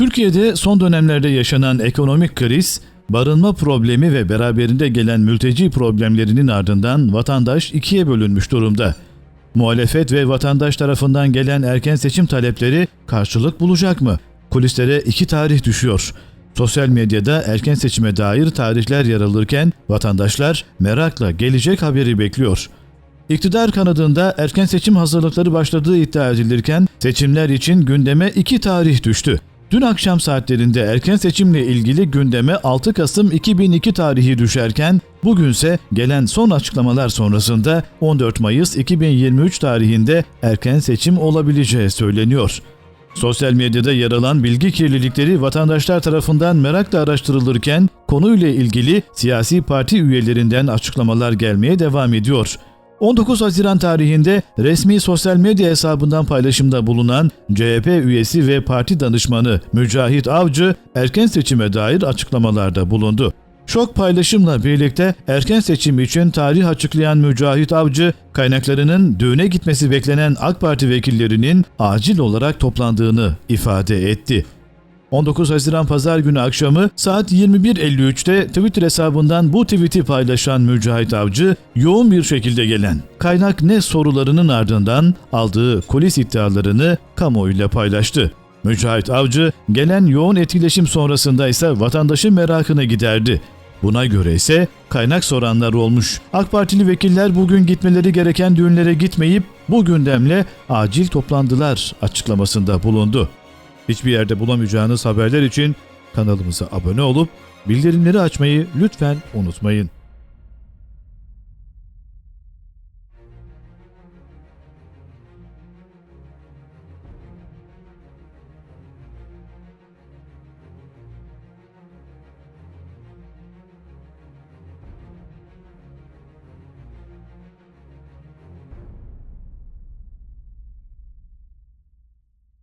Türkiye'de son dönemlerde yaşanan ekonomik kriz, barınma problemi ve beraberinde gelen mülteci problemlerinin ardından vatandaş ikiye bölünmüş durumda. Muhalefet ve vatandaş tarafından gelen erken seçim talepleri karşılık bulacak mı? Kulislere iki tarih düşüyor. Sosyal medyada erken seçime dair tarihler yer alırken vatandaşlar merakla gelecek haberi bekliyor. İktidar kanadında erken seçim hazırlıkları başladığı iddia edilirken seçimler için gündeme iki tarih düştü. Dün akşam saatlerinde erken seçimle ilgili gündeme 6 Kasım 2002 tarihi düşerken bugünse gelen son açıklamalar sonrasında 14 Mayıs 2023 tarihinde erken seçim olabileceği söyleniyor. Sosyal medyada yer alan bilgi kirlilikleri vatandaşlar tarafından merakla araştırılırken konuyla ilgili siyasi parti üyelerinden açıklamalar gelmeye devam ediyor. 19 Haziran tarihinde resmi sosyal medya hesabından paylaşımda bulunan CHP üyesi ve parti danışmanı Mücahit Avcı erken seçime dair açıklamalarda bulundu. Şok paylaşımla birlikte erken seçim için tarih açıklayan Mücahit Avcı, kaynaklarının düğüne gitmesi beklenen AK Parti vekillerinin acil olarak toplandığını ifade etti. 19 Haziran Pazar günü akşamı saat 21.53'te Twitter hesabından bu tweet'i paylaşan Mücahit Avcı, yoğun bir şekilde gelen kaynak ne sorularının ardından aldığı kulis iddialarını kamuoyuyla paylaştı. Mücahit Avcı, gelen yoğun etkileşim sonrasında ise vatandaşın merakını giderdi. Buna göre ise kaynak soranlar olmuş. AK Partili vekiller bugün gitmeleri gereken düğünlere gitmeyip bu gündemle acil toplandılar açıklamasında bulundu. Hiçbir yerde bulamayacağınız haberler için kanalımıza abone olup bildirimleri açmayı lütfen unutmayın.